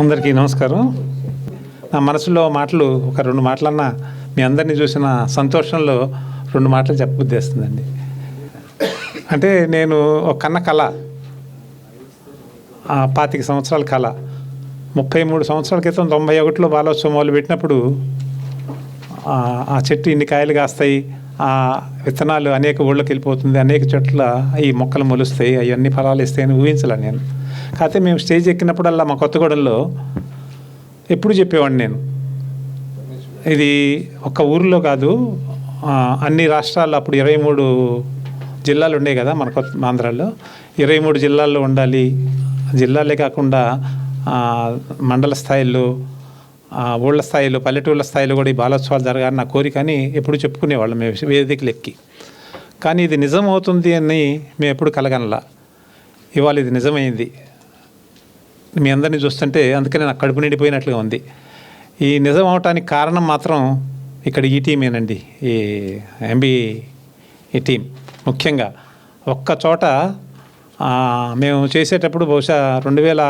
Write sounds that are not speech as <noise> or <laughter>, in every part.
అందరికీ నమస్కారం. నా మనసులో మాటలు ఒక రెండు మాటలన్నా మీ అందరినీ చూసిన సంతోషంలో రెండు మాటలు చెప్పబుద్దేస్తుందండి అంటే నేను ఒక కన్న కళ పాతిక సంవత్సరాల కళ. ముప్పై మూడు సంవత్సరాల క్రితం తొంభై ఒకటిలో బాలోత్సవం మొదలు పెట్టినప్పుడు ఆ ఆ చెట్టు ఇన్ని కాయలు కాస్తాయి ఆ విత్తనాలు అనేక ఊళ్ళకి వెళ్ళిపోతుంది అనేక చెట్ల ఈ మొక్కలు మొలుస్తాయి అవన్నీ ఫలాలు ఇస్తాయని ఊహించలే నేను. కాకపోతే మేము స్టేజ్ ఎక్కినప్పుడల్లా మా కొత్తగూడెంలో ఎప్పుడు చెప్పేవాడిని నేను. ఇది ఒక ఊరిలో కాదు అన్ని రాష్ట్రాల్లో అప్పుడు ఇరవై మూడు జిల్లాలు ఉండే కదా మన కొత్త ఆంధ్రాలో. ఇరవై మూడు జిల్లాల్లో ఉండాలి. జిల్లాలే కాకుండా మండల స్థాయిలో ఊళ్ళ స్థాయిలో పల్లెటూళ్ళ స్థాయిలో కూడా ఈ బాలోత్సవాలు జరగాలని నా కోరిక అని ఎప్పుడు చెప్పుకునేవాళ్ళం మేము వేదికలు ఎక్కి కానీ ఇది నిజం అవుతుంది అని మేము ఎప్పుడు కలగనలా. ఇవాళ ఇది నిజమైంది. మీ అందరినీ చూస్తుంటే అందుకనే నాకు కడుపు నిండిపోయినట్లుగా ఉంది. ఈ నిజం అవటానికి కారణం మాత్రం ఇక్కడ ఈ టీమేనండి ఈ ఎంబీ ఈ టీం ముఖ్యంగా. ఒక్క చోట మేము చేసేటప్పుడు బహుశా రెండు వేల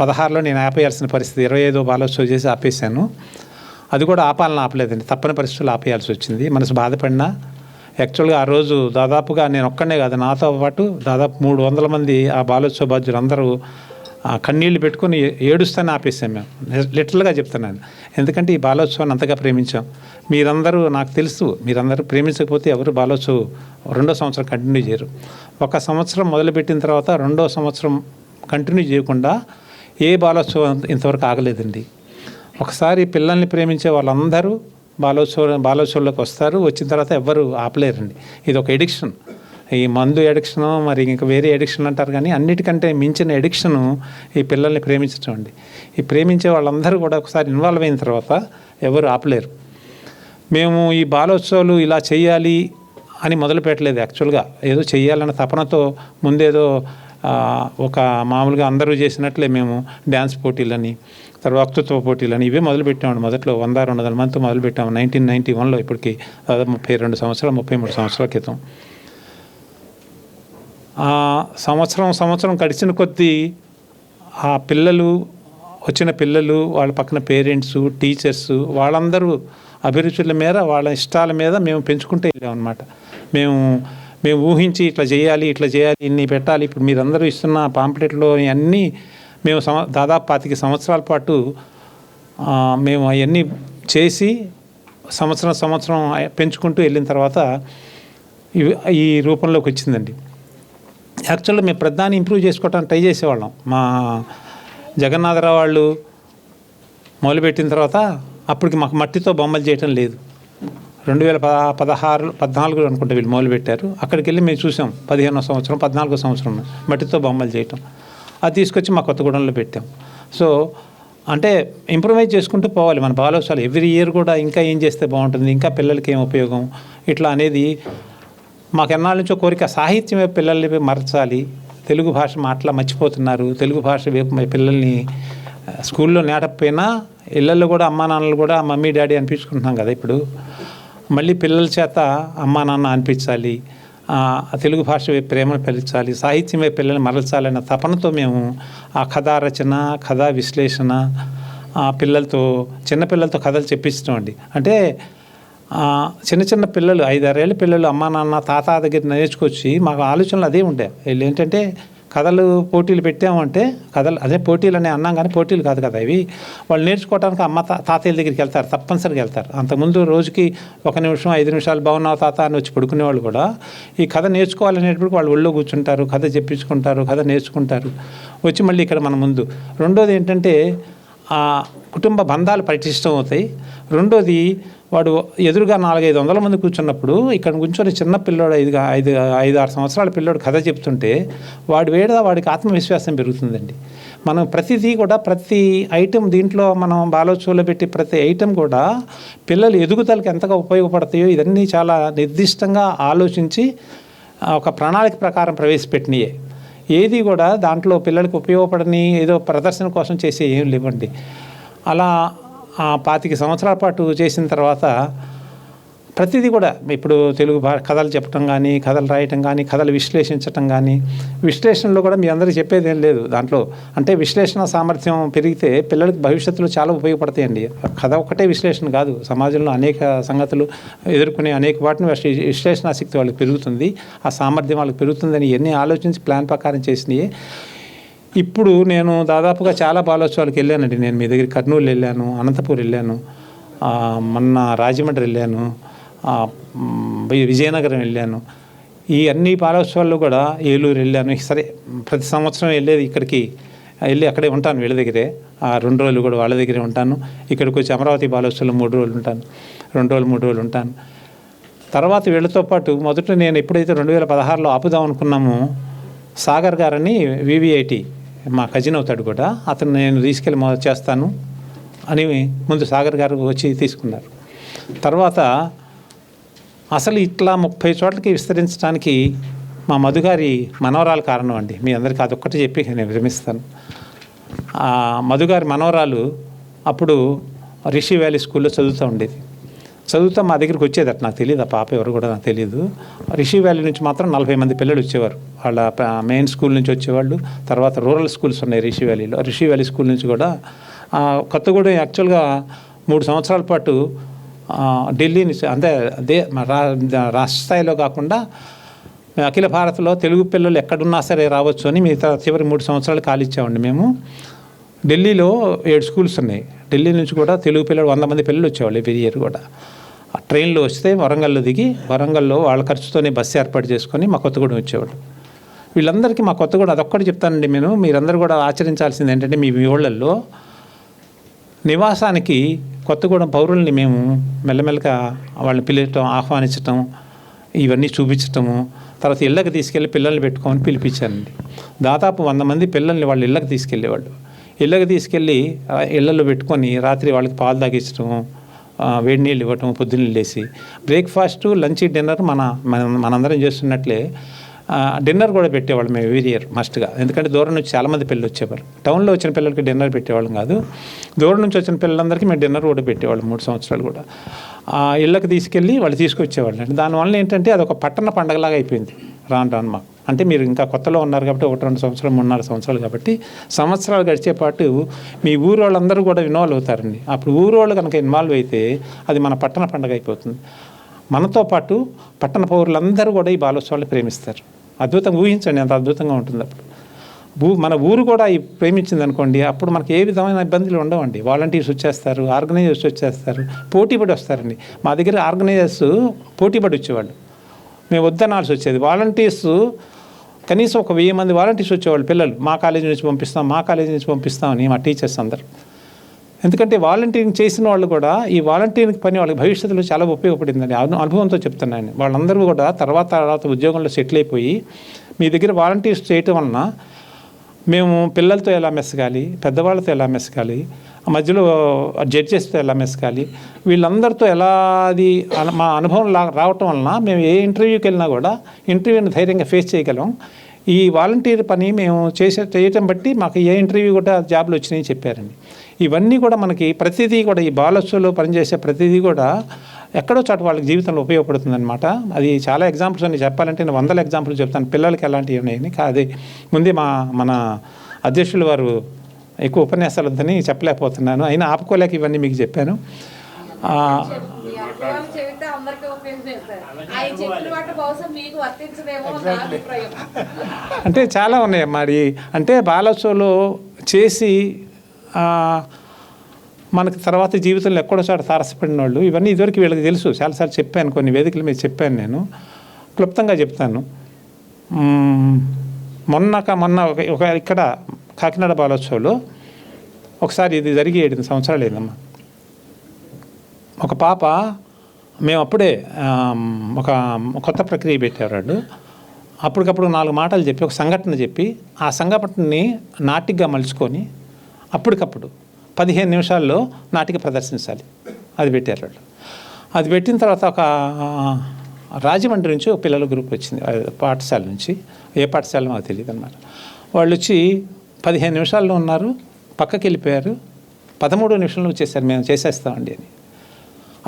పదహారులో నేను ఆపేయాల్సిన పరిస్థితి ఇరవై ఐదో బాలోత్సవం చేసి ఆపేశాను. అది కూడా ఆపాలని ఆపలేదండి. తప్పని పరిస్థితులు ఆపేయాల్సి వచ్చింది. మనసు బాధపడినా యాక్చువల్గా ఆ రోజు దాదాపుగా నేను ఒక్కనే కాదు నాతో పాటు దాదాపు మూడు వందల మంది ఆ బాలోత్సవ అందరూ ఆ కన్నీళ్ళు పెట్టుకొని ఏడుస్తానే ఆపేసాం మేము. లిటరల్గా చెప్తున్నాను ఎందుకంటే ఈ బాలోత్సవాన్ని అంతగా ప్రేమించాం. మీరందరూ నాకు తెలుసు మీరందరూ ప్రేమించకపోతే ఎవరు బాలోత్సవం రెండో సంవత్సరం కంటిన్యూ చేయరు. ఒక సంవత్సరం మొదలుపెట్టిన తర్వాత రెండో సంవత్సరం కంటిన్యూ చేయకుండా ఏ బాలోత్సవం ఇంతవరకు ఆగలేదండి. ఒకసారి పిల్లల్ని ప్రేమించే వాళ్ళందరూ బాలోత్సవం బాలోత్సవంలోకి వస్తారు. వచ్చిన తర్వాత ఎవ్వరు ఆపలేరండి. ఇది ఒక ఎడిక్షన్. ఈ మందు ఎడిక్షన్ మరి ఇంకా వేరే ఎడిక్షన్ అంటారు కానీ అన్నిటికంటే మించిన ఎడిక్షను ఈ పిల్లల్ని ప్రేమించడం అండి. ఈ ప్రేమించే వాళ్ళందరూ కూడా ఒకసారి ఇన్వాల్వ్ అయిన తర్వాత ఎవరు ఆపలేరు. మేము ఈ బాలోత్సవాలు ఇలా చేయాలి అని మొదలు పెట్టలేదు యాక్చువల్గా. ఏదో చేయాలన్న తపనతో ముందేదో ఒక మామూలుగా అందరూ చేసినట్లే మేము డ్యాన్స్ పోటీలని తర్వాత వక్తృత్వ పోటీలని ఇవే మొదలుపెట్టామండి. మొదట్లో వంద రెండు వందల మంది మొదలుపెట్టాము. నైన్టీన్ నైన్టీ వన్లో ఇప్పటికి దాదాపు ముప్పై రెండు సంవత్సరాలు ముప్పై మూడు సంవత్సరాల క్రితం. ఆ సంవత్సరం సంవత్సరం గడిచిన కొద్దీ ఆ పిల్లలు వచ్చిన పిల్లలు వాళ్ళ పక్కన పేరెంట్స్ టీచర్స్ వాళ్ళందరూ అభిరుచుల మీద వాళ్ళ ఇష్టాల మీద మేము పెంచుకుంటూ వెళ్ళామన్నమాట. మేము మేము ఊహించి ఇట్లా చేయాలి ఇట్లా చేయాలి ఇన్ని పెట్టాలి ఇప్పుడు మీరందరూ ఇస్తున్న పాంప్లెట్లో అన్నీ మేము సంవ దాదాపు పాతిక సంవత్సరాల పాటు మేము అవన్నీ చేసి సంవత్సరం సంవత్సరం పెంచుకుంటూ వెళ్ళిన తర్వాత ఇవి ఈ రూపంలోకి వచ్చిందండి. యాక్చువల్గా మేము ప్రధాని ఇంప్రూవ్ చేసుకోవడానికి ట్రై చేసేవాళ్ళం. మా జగన్నాథరావు వాళ్ళు మొదలుపెట్టిన తర్వాత అప్పటికి మాకు మట్టితో బొమ్మలు చేయటం లేదు. రెండు వేల పద పదహారు పద్నాలుగు అనుకుంటే వీళ్ళు మొదలుపెట్టారు అక్కడికి వెళ్ళి మేము చూసాం పదిహేనో సంవత్సరం పద్నాలుగో సంవత్సరం మట్టితో బొమ్మలు చేయటం. అది తీసుకొచ్చి మా కొత్తగూడెంలో పెట్టాం. సో అంటే ఇంప్రూవైజ్ చేసుకుంటూ పోవాలి. మన బాలోత్సవాలు ఎవ్రీ ఇయర్ కూడా ఇంకా ఏం చేస్తే బాగుంటుంది? ఇంకా పిల్లలకి ఏం ఉపయోగం? ఇట్లా అనేది మాకు ఎన్నాళ్ళ నుంచో కోరిక సాహిత్యం పిల్లల్ని మరచాలి. తెలుగు భాష మాటలా మర్చిపోతున్నారు. తెలుగు భాష వైపు పిల్లల్ని స్కూల్లో నేటకపోయినా ఇళ్ళల్లో కూడా అమ్మా నాన్నలు కూడా మమ్మీ డాడీ అనిపించుకుంటున్నాం కదా ఇప్పుడు. మళ్ళీ పిల్లల చేత అమ్మా నాన్న అనిపించాలి తెలుగు భాష వైపు ప్రేమను పెంచాలి సాహిత్యం వైపు పిల్లల్ని మరల్చాలన్న తపనతో మేము ఆ కథా రచన కథా విశ్లేషణ ఆ పిల్లలతో చిన్నపిల్లలతో కథలు చెప్పించడం అంటే చిన్న చిన్న పిల్లలు ఐదారేళ్ళ పిల్లలు అమ్మా నాన్న తాత దగ్గర నేర్చుకొచ్చి మాకు ఆలోచనలు అదే ఉండే. వీళ్ళు ఏంటంటే కథలు పోటీలు పెట్టామంటే కథలు అదే పోటీలు అనే అన్నాం కానీ పోటీలు కాదు కదా ఇవి. వాళ్ళు నేర్చుకోవడానికి అమ్మ తాతయ్యల దగ్గరికి వెళ్తారు తప్పనిసరిగా వెళ్తారు. అంతకుముందు రోజుకి ఒక నిమిషం ఐదు నిమిషాలు బాగున్నావు తాత అని వచ్చి పడుకునేవాళ్ళు కూడా. ఈ కథ నేర్చుకోవాలనేటప్పుడు వాళ్ళు ఒళ్ళో కూర్చుంటారు కథ చెప్పించుకుంటారు కథ నేర్చుకుంటారు. వచ్చి మళ్ళీ ఇక్కడ మన ముందు. రెండోది ఏంటంటే ఆ కుటుంబ బంధాలు పటిష్టం అవుతాయి రెండోది వాడు ఎదురుగా నాలుగైదు వందల మంది కూర్చున్నప్పుడు ఇక్కడ కూర్చొని చిన్న పిల్లోడు ఐదు ఐదు ఐదు ఆరు సంవత్సరాల పిల్లోడు కథ చెప్తుంటే వాడి వేడ వాడికి ఆత్మవిశ్వాసం పెరుగుతుందండి. మనం ప్రతిదీ కూడా ప్రతి ఐటెం దీంట్లో మనం బాలోత్సవంలో పెట్టి ప్రతి ఐటెం కూడా పిల్లలు ఎదుగుదలకు ఎంతగా ఉపయోగపడతాయో ఇవన్నీ చాలా నిర్దిష్టంగా ఆలోచించి ఒక ప్రణాళిక ప్రకారం ప్రవేశపెట్టినయే. ఏది కూడా దాంట్లో పిల్లలకు ఉపయోగపడని ఏదో ప్రదర్శన కోసం చేసే ఏం లేవండి. అలా ఆ పాతిక సంవత్సరాల పాటు చేసిన తర్వాత ప్రతిదీ కూడా ఇప్పుడు తెలుగు భా కథలు చెప్పడం కానీ కథలు రాయటం కానీ కథలు విశ్లేషించటం కానీ విశ్లేషణలో కూడా మీ అందరికీ చెప్పేది ఏం లేదు. దాంట్లో అంటే విశ్లేషణ సామర్థ్యం పెరిగితే పిల్లలకి భవిష్యత్తులో చాలా ఉపయోగపడతాయండి. కథ ఒకటే విశ్లేషణ కాదు. సమాజంలో అనేక సంగతులు ఎదుర్కొనే అనేక వాటిని విశ్లేషణాశక్తి వాళ్ళకి పెరుగుతుంది. ఆ సామర్థ్యం వాళ్ళకి పెరుగుతుందని ఎన్ని ఆలోచించి ప్లాన్ ప్రకారం చేసినాయి ఇప్పుడు నేను దాదాపుగా చాలా బాలోత్సవాలకు వెళ్ళానండి. నేను మీ దగ్గర కర్నూలు వెళ్ళాను అనంతపూర్ వెళ్ళాను మొన్న రాజమండ్రి వెళ్ళాను విజయనగరం వెళ్ళాను. ఈ అన్ని బాలోత్సవాల్లో కూడా ఏలూరు వెళ్ళాను. సరే ప్రతి సంవత్సరం వెళ్ళేది ఇక్కడికి వెళ్ళి అక్కడే ఉంటాను వీళ్ళ దగ్గరే. ఆ రెండు రోజులు కూడా వాళ్ళ దగ్గరే ఉంటాను. ఇక్కడికి వచ్చి అమరావతి బాలోత్సవాలు మూడు రోజులు ఉంటాను. రెండు రోజులు మూడు రోజులు ఉంటాను. తర్వాత వీళ్ళతో పాటు మొదట నేను ఎప్పుడైతే రెండు వేల పదహారులో ఆపుదాం అనుకున్నామో సాగర్ గారని వివిఐటి మా కజిన్ అవుతాడు కూడా అతను నేను తీసుకెళ్ళి మొదలు చేస్తాను అని ముందు సాగర్ గారు వచ్చి తీసుకున్నారు. తర్వాత అసలు ఇట్లా ముప్పై చోట్లకి విస్తరించడానికి మా మధుగారి మనవరాలు కారణం అండి. మీ అందరికీ అదొక్కటి చెప్పి నేను విరమిస్తాను. మధుగారి మనవరాలు అప్పుడు రిషి వ్యాలీ స్కూల్లో చదువుతూ ఉండేది. చదువుతా మా దగ్గరికి వచ్చేది అట్లా నాకు తెలియదు ఆ పాప ఎవరు కూడా నాకు తెలియదు రిషి వ్యాలీ నుంచి మాత్రం నలభై మంది పిల్లలు వచ్చేవారు. వాళ్ళ మెయిన్ స్కూల్ నుంచి వచ్చేవాళ్ళు. తర్వాత రూరల్ స్కూల్స్ ఉన్నాయి రిషి వ్యాలీలో. రిషి వ్యాలీ స్కూల్ నుంచి కూడా కొత్తగూడెం యాక్చువల్గా మూడు సంవత్సరాల పాటు ఢిల్లీ నుంచి అంటే అదే రా రాష్ట్ర స్థాయిలో కాకుండా అఖిల భారత్లో తెలుగు పిల్లలు ఎక్కడున్నా సరే రావచ్చు అని మిగతా చివరి మూడు సంవత్సరాలు ఖాళీ ఇచ్చామండి మేము. ఢిల్లీలో ఏడు స్కూల్స్ ఉన్నాయి. ఢిల్లీ నుంచి కూడా తెలుగు పిల్లలు వంద మంది పిల్లలు వచ్చేవాళ్ళు ఎవరి ఇయర్ కూడా. ఆ ట్రైన్లో వస్తే వరంగల్లో దిగి వరంగల్లో వాళ్ళ ఖర్చుతోనే బస్సు ఏర్పాటు చేసుకొని మా కొత్తగూడెం వచ్చేవాళ్ళు వీళ్ళందరికీ మా కొత్తగూడెం అదొక్కటి చెప్తానండి నేను మీరందరూ కూడా ఆచరించాల్సింది ఏంటంటే మీ ఊళ్ళల్లో నివాసానికి కొత్తగూడెం పౌరుల్ని మేము మెల్లమెల్లగా వాళ్ళని పిలవటం ఆహ్వానించటం ఇవన్నీ చూపించటము తర్వాత ఇళ్ళకి తీసుకెళ్ళి పిల్లల్ని పెట్టుకొని పిలిపించానండి. దాదాపు వంద మంది పిల్లల్ని వాళ్ళు ఇళ్ళకి తీసుకెళ్ళేవాళ్ళు. ఇళ్ళకి తీసుకెళ్ళి ఇళ్ళల్లో పెట్టుకొని రాత్రి వాళ్ళకి పాలు తాగించడం వేడి నీళ్ళు ఇవ్వటం పొద్దున్న లేసి బ్రేక్ఫాస్ట్ లంచ్ డిన్నర్ మన మన మనందరం చేస్తున్నట్లే డిన్నర్ కూడా పెట్టేవాళ్ళం మేము ఎవ్రీ ఇయర్ మస్ట్గా ఎందుకంటే దూరం నుంచి చాలామంది పిల్లలు వచ్చేవారు. టౌన్లో వచ్చిన పిల్లలకి డిన్నర్ పెట్టేవాళ్ళం కాదు. దూరం నుంచి వచ్చిన పిల్లలందరికీ మేము డిన్నర్ కూడా పెట్టేవాళ్ళం మూడు సంవత్సరాలు కూడా. ఆ ఇళ్ళకి తీసుకెళ్ళి వాళ్ళు తీసుకొచ్చేవాళ్ళు అండి దానివల్ల ఏంటంటే అది ఒక పట్టణ పండగలాగా అయిపోయింది. రాను రాను మాకు అంటే మీరు ఇంకా కొత్తలో ఉన్నారు కాబట్టి ఒకటి రెండు సంవత్సరాలు మూడున్నర సంవత్సరాలు కాబట్టి సంవత్సరాలు గడిచే పాటు మీ ఊరు వాళ్ళందరూ కూడా ఇన్వాల్వ్ అవుతారండి. అప్పుడు ఊరు వాళ్ళు కనుక ఇన్వాల్వ్ అయితే అది మన పట్టణ పండగ అయిపోతుంది. మనతో పాటు పట్టణ పౌరులందరూ కూడా ఈ బాలోత్సవాలు ప్రేమిస్తారు. అద్భుతంగా ఊహించండి అంత అద్భుతంగా ఉంటుంది అప్పుడు. భూ మన ఊరు కూడా ఈ ప్రేమించింది అనుకోండి అప్పుడు మనకి ఏ విధమైన ఇబ్బందులు ఉండవండి. వాలంటీర్స్ వచ్చేస్తారు ఆర్గనైజర్స్ వచ్చేస్తారు పోటీపడి వస్తారండి. మా దగ్గర ఆర్గనైజర్స్ పోటీపడి వచ్చేవాళ్ళు. మేము వద్దనాల్సి వచ్చేది. వాలంటీర్స్ కనీసం ఒక వెయ్యి మంది వాలంటీర్స్ వచ్చేవాళ్ళు పిల్లలు. మా కాలేజీ నుంచి పంపిస్తాం మా కాలేజీ నుంచి పంపిస్తామని మా టీచర్స్ అందరు. ఎందుకంటే వాలంటీరింగ్ చేసిన వాళ్ళు కూడా ఈ వాలంటీరింగ్ పని వాళ్ళకి భవిష్యత్తులో చాలా ఉపయోగపడిందని అనుభవంతో చెప్తున్నాను వాళ్ళందరూ కూడా తర్వాత తర్వాత ఉద్యోగంలో సెటిల్ అయిపోయి మీ దగ్గర వాలంటీర్స్ చేయటం వలన మేము పిల్లలతో ఎలా మెసగాలి పెద్దవాళ్ళతో ఎలా మెసగాలి మధ్యలో జడ్జెస్ ఎలా మెసగాలి వీళ్ళందరితో ఎలా అది మా అనుభవం లా రావటం వలన మేము ఏ ఇంటర్వ్యూకి వెళ్ళినా కూడా ఇంటర్వ్యూని ధైర్యంగా ఫేస్ చేయగలం. ఈ వాలంటీర్ పని మేము చేసే చేయటం బట్టి మాకు ఏ ఇంటర్వ్యూ కూడా జాబ్లు వచ్చినాయని చెప్పారండి. ఇవన్నీ కూడా మనకి ప్రతిదీ కూడా ఈ బాలస్సులో పనిచేసే ప్రతిదీ కూడా ఎక్కడో చోట వాళ్ళకి జీవితంలో ఉపయోగపడుతుందన్నమాట. అది చాలా ఎగ్జాంపుల్స్ అని చెప్పాలంటే నేను వందల ఎగ్జాంపుల్స్ చెప్తాను. పిల్లలకి ఎలాంటివి ఉన్నాయని. కాదు ముందే మా మన అధ్యక్షులు వారు ఎక్కువ ఉపన్యాసాలు వద్దని చెప్పలేకపోతున్నాను. అయినా ఆపుకోలేక ఇవన్నీ మీకు చెప్పాను. అంటే చాలా ఉన్నాయి మరి అంటే బాలసోలో చేసి ఆ, మనకి తర్వాత జీవితంలో ఎక్కడో చోట తారసపడిన వాళ్ళు ఇవన్నీ ఇదివరకు వీళ్ళకి తెలుసు. చాలాసార్లు చెప్పాను కొన్ని వేదికల మీద చెప్పాను నేను. క్లుప్తంగా చెప్తాను. మొన్నక మొన్న ఒక- ఒక ఇక్కడ కాకినాడ బాలోత్సవంలో ఒకసారి ఇది జరిగి ఏడు సంవత్సరాలు అయిందమ్మా. ఒక పాప మేము అప్పుడే ఒక కొత్త ప్రక్రియ పెట్టారు అప్పటికప్పుడు నాలుగు మాటలు చెప్పి ఒక సంఘటన చెప్పి ఆ సంఘటనని నాటికగా మలుచుకొని అప్పటికప్పుడు పదిహేను నిమిషాల్లో నాటిక ప్రదర్శించాలి. అది పెట్టారు వాళ్ళు. అది పెట్టిన తర్వాత ఒక రాజమండ్రి నుంచి ఒక పిల్లల గ్రూప్ వచ్చింది. పాఠశాల నుంచి. ఏ పాఠశాల మాకు తెలియదు అన్నమాట వాళ్ళు వచ్చి పదిహేను నిమిషాల్లో ఉన్నారు పక్కకి వెళ్ళిపోయారు పదమూడు నిమిషాల్లో వచ్చేసారు మేము చేసేస్తామండి అని.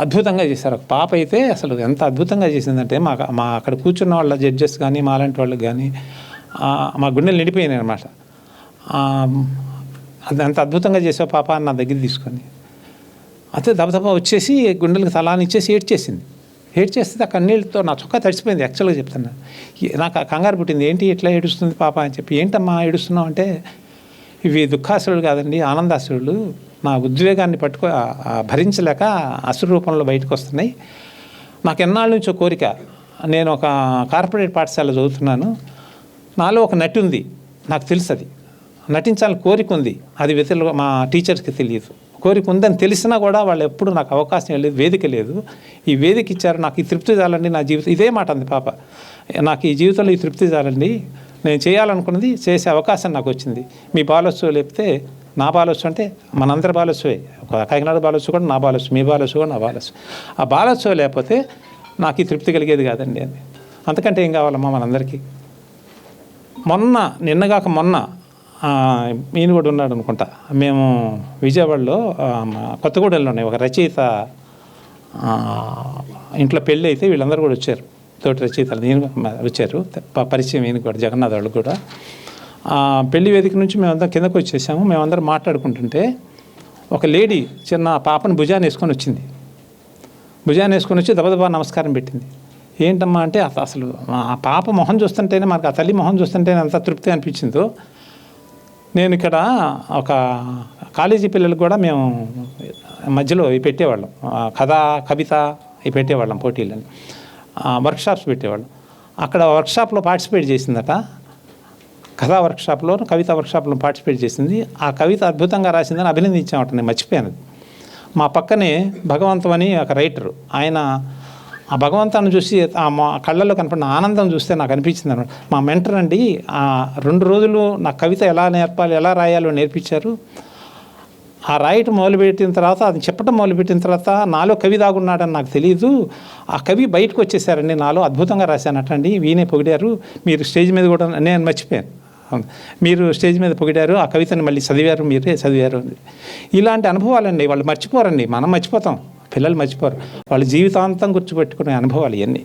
అద్భుతంగా చేశారు. ఒక పాప అయితే అసలు ఎంత అద్భుతంగా చేసిందంటే మా మా అక్కడ కూర్చున్న వాళ్ళ జడ్జెస్ కానీ మా లాంటి వాళ్ళకి కానీ మా గుండెలు నిండిపోయినాయి అనమాట అది అంత అద్భుతంగా చేసావు పాప అని నా దగ్గర తీసుకొని. అయితే దబదబా వచ్చేసి గుండెలకు తలానిచ్చేసి ఏడ్చేసింది. ఏడ్ ఏడ్చేస్తే ఆ కన్నీళ్ళతో నా చొక్కా తడిసిపోయింది యాక్చువల్గా చెప్తున్నా. నాకు ఆ కంగారు పుట్టింది ఏంటి ఇట్లా ఏడుస్తుంది పాప? అని చెప్పి ఏంటమ్మా ఏడుస్తున్నావు? అంటే ఇవి దుఃఖాసురుడు కాదండి ఆనందాసురుడు నా ఉద్వేగాన్ని పట్టుకో భరించలేక అసురు రూపంలో బయటకు వస్తున్నాయి. నాకు ఎన్నాళ్ళ నుంచో కోరిక నేను ఒక కార్పొరేట్ పాఠశాల చదువుతున్నాను. నాలో ఒక నటి ఉంది నాకు తెలుసు అది. నటించాలని కోరిక ఉంది అది వ్యతిరేక మా టీచర్స్కి తెలియదు. కోరిక ఉందని తెలిసినా కూడా వాళ్ళు ఎప్పుడు నాకు అవకాశం లేదు వేదిక లేదు. ఈ వేదిక ఇచ్చారు నాకు ఈ తృప్తి చాలండి నా జీవితం ఇదే మాట అంది పాప. నాకు ఈ జీవితంలో ఈ తృప్తి చాలండి. నేను చేయాలనుకున్నది చేసే అవకాశం నాకు వచ్చింది మీ బాలోత్సవం లేపితే నా బాలస్సు అంటే మనందరి బాలస్సువే కాకినాడ బాలస్సు కూడా నా బాలస్సు మీ బాలస్సు కూడా నా బాలస్సు ఆ బాలోత్సవం లేకపోతే నాకు ఈ తృప్తి కలిగేది కాదండి అని అంతకంటే ఏం కావాలమ్మా మనందరికీ? మొన్న నిన్నగాక మొన్న ఈయన కూడా ఉన్నాడు అనుకుంటా. మేము విజయవాడలో ఆ, కొత్తగూడెంలో ఉన్నాయి. ఒక రచయిత ఇంట్లో పెళ్ళి అయితే వీళ్ళందరూ కూడా వచ్చారు. తోటి రచయితలు నేను వచ్చారు. పరిచయం ఈయన కూడా జగన్నాథ్ వాళ్ళు కూడా. పెళ్ళి వేదిక నుంచి మేమందరం కిందకు వచ్చేసాము. మేమందరం మాట్లాడుకుంటుంటే ఒక లేడీ చిన్న పాపను భుజాన్ని వేసుకొని వచ్చింది. భుజాన్ని వేసుకొని వచ్చి దబదబా నమస్కారం పెట్టింది. ఏంటమ్మా అంటే అసలు ఆ పాప మొహం చూస్తుంటేనే మనకు ఆ తల్లి మొహం చూస్తుంటేనే అంత తృప్తి అనిపించిందో నేను ఇక్కడ ఒక కాలేజీ పిల్లలకు కూడా మేము మధ్యలో ఇవి పెట్టేవాళ్ళం. కథ కవిత ఇవి పెట్టేవాళ్ళం పోటీలని. వర్క్షాప్స్ పెట్టేవాళ్ళం. అక్కడ వర్క్షాప్లో పార్టిసిపేట్ చేసిందట. కథా వర్క్షాప్లో కవిత వర్క్షాప్లో పార్టిసిపేట్ చేసింది. ఆ కవిత అద్భుతంగా రాసిందని అభినందించామట నేను మర్చిపోయాను. మా పక్కనే భగవంతం అని ఒక రైటరు ఆయన ఆ భగవంతాన్ని చూసి ఆ మా కళ్ళల్లో కనపడిన ఆనందం చూస్తే నాకు అనిపించింది అనమాట. మా మెంటర్ అండి ఆ రెండు రోజులు నా కవిత ఎలా నేర్పాలి ఎలా రాయాలో నేర్పించారు. ఆ రాయటం మొదలుపెట్టిన తర్వాత అది చెప్పడం మొదలుపెట్టిన తర్వాత నాలో కవి దాగున్నాడని నాకు తెలియదు ఆ కవి బయటకు వచ్చేసారండి నాలో అద్భుతంగా రాశానటండి వీనే పొగిడారు. మీరు స్టేజ్ మీద కూడా నేను మర్చిపోయాను. మీరు స్టేజ్ మీద పొగిడారు ఆ కవితను మళ్ళీ చదివారు మీరే చదివారు. ఇలాంటి అనుభవాలండి వాళ్ళు మర్చిపోరండి. మనం మర్చిపోతాం. పిల్లలు మర్చిపోరు. వాళ్ళు జీవితాంతం గుర్తుపెట్టుకునే అనుభవాలు ఇవన్నీ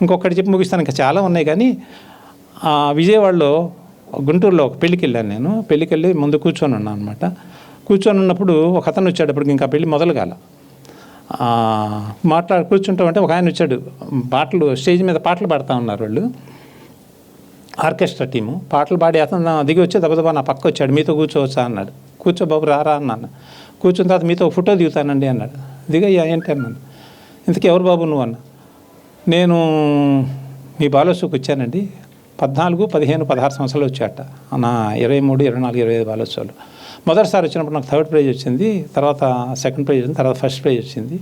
ఇంకొకటి చెప్పి ముగిస్తాను. ఇంకా చాలా ఉన్నాయి కానీ విజయవాడలో గుంటూరులో ఒక పెళ్ళికి వెళ్ళాను నేను. పెళ్ళికి వెళ్ళి ముందు కూర్చొని ఉన్నాను అనమాట కూర్చొని ఉన్నప్పుడు ఒక అతను వచ్చాడు అప్పటికి ఇంకా పెళ్ళి మొదలు కాల. మాట్లాడు కూర్చుంటామంటే ఒక ఆయన వచ్చాడు. పాటలు స్టేజ్ మీద పాటలు పాడుతూ ఉన్నారు వాళ్ళు. Orchestra team. పాటలు పాడి అతను దిగి వచ్చి దబదబా నా పక్క వచ్చాడు. మీతో కూర్చోవచ్చా అన్నాడు. కూర్చో బాబు రారా అన్నాను. కూర్చున్న తర్వాత మీతో ఫోటో దిగుతానండి అన్నాడు. దిగయ్యా ఏంటి అన్నాను ఇంతకీ ఎవరు బాబు నువ్వు అన్న? నేను మీ బాలోత్సవకి వచ్చానండి. పద్నాలుగు పదిహేను పదహారు సంవత్సరాలు వచ్చాట. నా ఇరవై మూడు ఇరవై నాలుగు ఇరవై ఐదు బాలోత్సవాలు మొదటిసారి వచ్చినప్పుడు నాకు థర్డ్ ప్రైజ్ వచ్చింది. తర్వాత సెకండ్ ప్రైజ్ వచ్చింది తర్వాత ఫస్ట్ ప్రైజ్ వచ్చింది.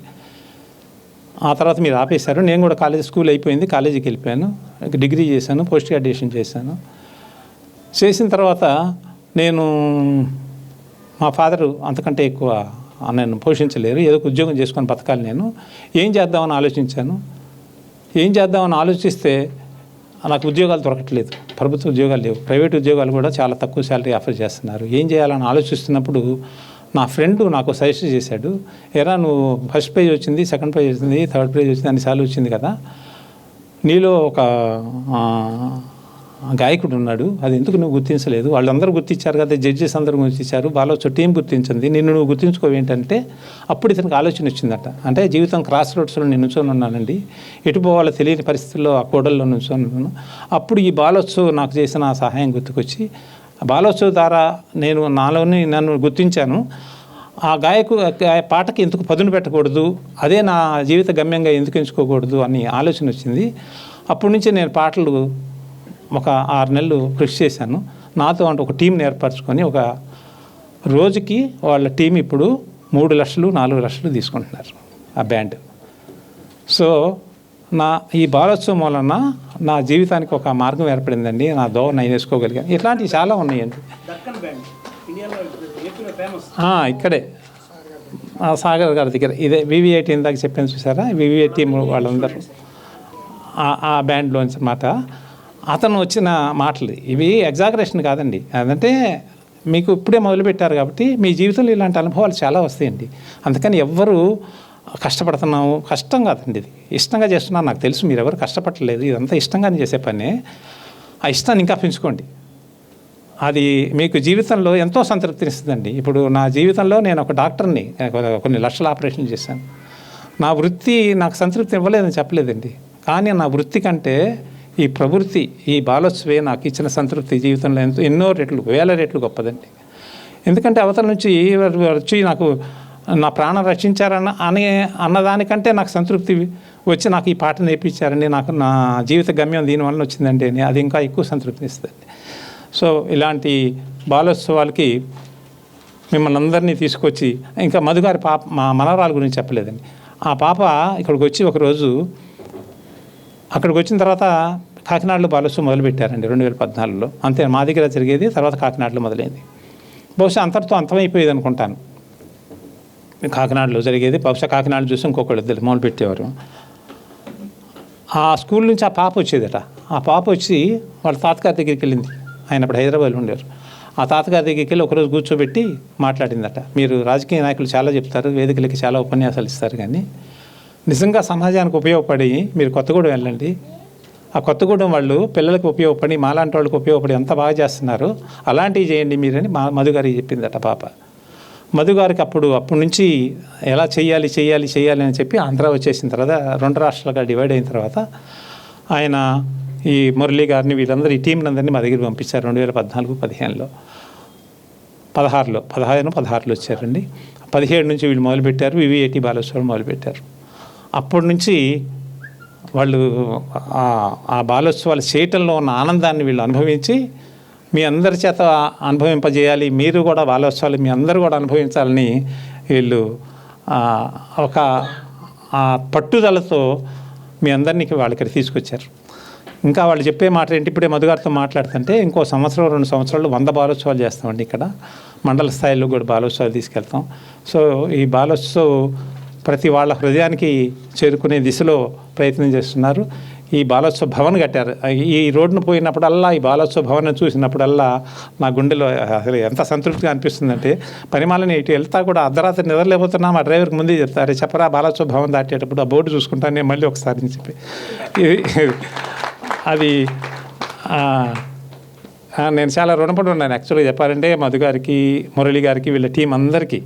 ఆ తర్వాత మీరు ఆపేశారు. నేను కూడా కాలేజ్ స్కూల్ అయిపోయింది కాలేజీకి వెళ్ళిపోయాను. డిగ్రీ చేశాను పోస్ట్ గ్రాడ్యుయేషన్ చేశాను. చేసిన తర్వాత నేను మా ఫాదరు అంతకంటే ఎక్కువ నన్ను పోషించలేరు. ఏదో ఉద్యోగం చేసుకొని బతకాలి నేను. ఏం చేద్దామని ఆలోచించాను. ఏం చేద్దామని ఆలోచిస్తే నాకు ఉద్యోగాలు దొరకట్లేదు. ప్రభుత్వ ఉద్యోగాలు లేవు. ప్రైవేట్ ఉద్యోగాలు కూడా చాలా తక్కువ శాలరీ ఆఫర్ చేస్తున్నారు. ఏం చేయాలని ఆలోచిస్తున్నప్పుడు నా ఫ్రెండ్ నాకు సజెస్ట్ చేశాడు. ఎరా నువ్వు ఫస్ట్ ప్రైజ్ వచ్చింది సెకండ్ ప్రైజ్ వచ్చింది థర్డ్ ప్రైజ్ వచ్చింది అన్నిసార్లు వచ్చింది కదా. నీలో ఒక గాయకుడు ఉన్నాడు. అది ఎందుకు నువ్వు గుర్తించలేదు? వాళ్ళందరూ గుర్తించారు కదా జడ్జెస్ అందరూ గుర్తించారు. బాలోచో టీం గుర్తించింది. నిన్ను నువ్వు గుర్తించుకోవేంటంటే అప్పుడు ఇతనికి ఆలోచన వచ్చిందట. అంటే జీవితం క్రాస్ రోడ్స్లో నేను నుంచొని ఉన్నానండి. ఎటు పోవాలో తెలియని పరిస్థితుల్లో ఆ కోడల్లో నుంచొని ఉన్నాను. అప్పుడు ఈ బాలోత్సవ్ నాకు చేసిన సహాయం గుర్తుకొచ్చి ఆ బాలోత్సవ్ ద్వారా నేను నాలోని నన్ను గుర్తించాను. ఆ గాయకు పాటకి ఎందుకు పదును పెట్టకూడదు? అదే నా జీవిత గమ్యంగా ఎందుకు ఎంచుకోకూడదు? అని ఆలోచన వచ్చింది. అప్పటి నుంచి నేను పాటలు ఒక ఆరు నెలలు కృషి చేశాను. నాతో అంటే ఒక టీంని ఏర్పరచుకొని ఒక రోజుకి వాళ్ళ టీం ఇప్పుడు మూడు లక్షలు నాలుగు లక్షలు తీసుకుంటున్నారు ఆ బ్యాండ్. సో నా ఈ బాలోత్సవం వలన నా జీవితానికి ఒక మార్గం ఏర్పడిందండి. నా దోవ నేను వేసుకోగలిగాను ఇట్లాంటివి చాలా ఉన్నాయండి ఇక్కడే. సాగర్ గారి దగ్గర. ఇదే వివిఐటి ఇందాక చెప్పాను చూసారా? వివిఐటి వాళ్ళందరూ. ఆ- ఆ బ్యాండ్లోంచి మాట. అతను వచ్చిన మాటలు. ఇవి ఎగ్జాగరేషన్ కాదండి. అదంటే మీకు ఇప్పుడే మొదలుపెట్టారు కాబట్టి మీ జీవితంలో ఇలాంటి అనుభవాలు చాలా వస్తాయండి. అందుకని ఎవ్వరు కష్టపడుతున్నాము. కష్టం కాదండి ఇది. ఇష్టంగా చేస్తున్నాను నాకు తెలుసు మీరు ఎవరు కష్టపడలేదు ఇదంతా ఇష్టంగానే చేసే పని. ఆ ఇష్టాన్ని ఇంకా పెంచుకోండి. అది మీకు జీవితంలో ఎంతో సంతృప్తినిస్తుందండి. ఇప్పుడు నా జీవితంలో నేను ఒక డాక్టర్ని కొన్ని లక్షల ఆపరేషన్ చేశాను. నా వృత్తి నాకు సంతృప్తి ఇవ్వలేదని చెప్పలేదండి. కానీ నా వృత్తి కంటే ఈ ప్రవృత్తి ఈ బాలోత్సవే నాకు ఇచ్చిన సంతృప్తి జీవితంలో ఎంతో ఎన్నో రెట్లు వేల రెట్లు గొప్పదండి. ఎందుకంటే అవతల నుంచి వచ్చి నాకు నా ప్రాణం రక్షించారన్న అనే అన్నదానికంటే నాకు సంతృప్తి వచ్చి నాకు ఈ పాట నేర్పించారండి. నాకు నా జీవిత గమ్యం దీనివల్ల వచ్చిందండి. అని అది ఇంకా ఎక్కువ సంతృప్తినిస్తుంది సో ఇలాంటి బాలోత్సవాలకి మిమ్మల్ని అందరినీ తీసుకొచ్చి ఇంకా మధుగారి పాప మా మనవరాల గురించి చెప్పలేదండి. ఆ పాప ఇక్కడికి వచ్చి ఒకరోజు అక్కడికి వచ్చిన తర్వాత కాకినాడలో బాలోత్సవం మొదలుపెట్టారండి రెండు వేల పద్నాలుగులో. అంతే మా దగ్గర జరిగేది తర్వాత కాకినాడలో మొదలైంది. బహుశా అంతటితో అంతమైపోయేది అనుకుంటాను. కాకినాడలో జరిగేది బహుశా కాకినాడ చూసి ఇంకొకళ్ళు ఇద్దరు మొదలు పెట్టేవారు. ఆ స్కూల్ నుంచి ఆ పాప వచ్చేదట. ఆ పాప వచ్చి వాళ్ళ తాతగారి దగ్గరికి వెళ్ళింది. ఆయన అప్పుడు హైదరాబాద్లో ఉండేవారు. ఆ తాతగారి దగ్గరికి వెళ్ళి ఒకరోజు కూర్చోబెట్టి మాట్లాడిందట. మీరు రాజకీయ నాయకులు చాలా చెప్తారు వేదికలకి చాలా ఉపన్యాసాలు ఇస్తారు కానీ నిజంగా సమాజానికి ఉపయోగపడి మీరు కొత్తగూడెం వెళ్ళండి ఆ కొత్తగూడెం వాళ్ళు పిల్లలకు ఉపయోగపడి మాలాంటి వాళ్ళకి ఉపయోగపడి ఎంత బాగా చేస్తున్నారు అలాంటివి చేయండి మీరని మా మధుగారికి చెప్పిందట పాప. మధుగారికి అప్పుడు అప్పటి నుంచి ఎలా చేయాలి చేయాలి చేయాలి అని చెప్పి ఆంధ్ర వచ్చేసిన తర్వాత రెండు రాష్ట్రాలుగా డివైడ్ అయిన తర్వాత ఆయన ఈ మురళీ గారిని వీళ్ళందరూ ఈ టీంని అందరినీ మా దగ్గర పంపించారు రెండు వేల పద్నాలుగు పదిహేనులో. పదహారులో పదహారు పదహారులో వచ్చారండి. పదిహేడు నుంచి వీళ్ళు మొదలుపెట్టారు వివిఐటి బాలేశ్వరం మొదలుపెట్టారు. అప్పటి నుంచి వాళ్ళు ఆ- బాలోత్సవాలు చేయటంలో ఉన్న ఆనందాన్ని వీళ్ళు అనుభవించి మీ అందరి చేత అనుభవింపజేయాలి మీరు కూడా బాలోత్సవాలు మీ అందరూ కూడా అనుభవించాలని వీళ్ళు ఒక పట్టుదలతో మీ అందరినీ వాళ్ళ ఇక్కడ తీసుకొచ్చారు. ఇంకా వాళ్ళు చెప్పే మాట ఏంటి? ఇప్పుడే మధుగారితో మాట్లాడుతుంటే ఇంకో సంవత్సరం రెండు సంవత్సరాలు వంద బాలోత్సవాలు చేస్తామండి ఇక్కడ. మండల స్థాయిలో కూడా బాలోత్సవాలు తీసుకెళ్తాం. సో ఈ బాలోత్సవ్ ప్రతి వాళ్ళ హృదయానికి చేరుకునే దిశలో ప్రయత్నం చేస్తున్నారు. ఈ బాలోత్సవ భవన్ కట్టారు. ఈ రోడ్ను పోయినప్పుడల్లా ఈ బాలోత్సవ భవన్ చూసినప్పుడల్లా నా గుండెలో అసలు ఎంత సంతృప్తిగా అనిపిస్తుందంటే పరిమాలని ఇటు వెళ్తా కూడా అర్ధరాత్రి నిద్రలేకపోతున్నా మా డ్రైవర్కి ముందే చెప్తారు చెప్పరా బాలోత్సవ భవన్ దాటేటప్పుడు ఆ బోర్డు చూసుకుంటాను నేను మళ్ళీ ఒకసారి అని చెప్పి. ఇది- <laughs> అది నేను చాలా రుణపడి ఉన్నాను. యాక్చువల్గా చెప్పాలంటే మధు గారికి మురళి గారికి వీళ్ళ టీం అందరికీ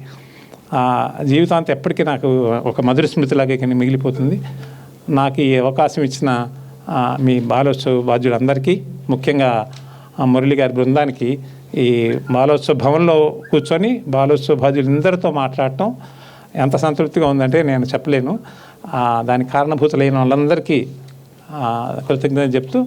జీవితాంతం ఎప్పటికీ నాకు ఒక మధుర స్మృతిలాగే మిగిలిపోతుంది. నాకు ఈ అవకాశం ఇచ్చిన మీ బాలోత్సవ బాధ్యులందరికీ ముఖ్యంగా మురళి గారి బృందానికి ఈ బాలోత్సవ భవన్లో కూర్చొని బాలోత్సవ బాధ్యులందరితో మాట్లాడటం ఎంత సంతృప్తిగా ఉందంటే నేను చెప్పలేను. దానికి కారణభూతులైన వాళ్ళందరికీ కృతజ్ఞత చెప్తూ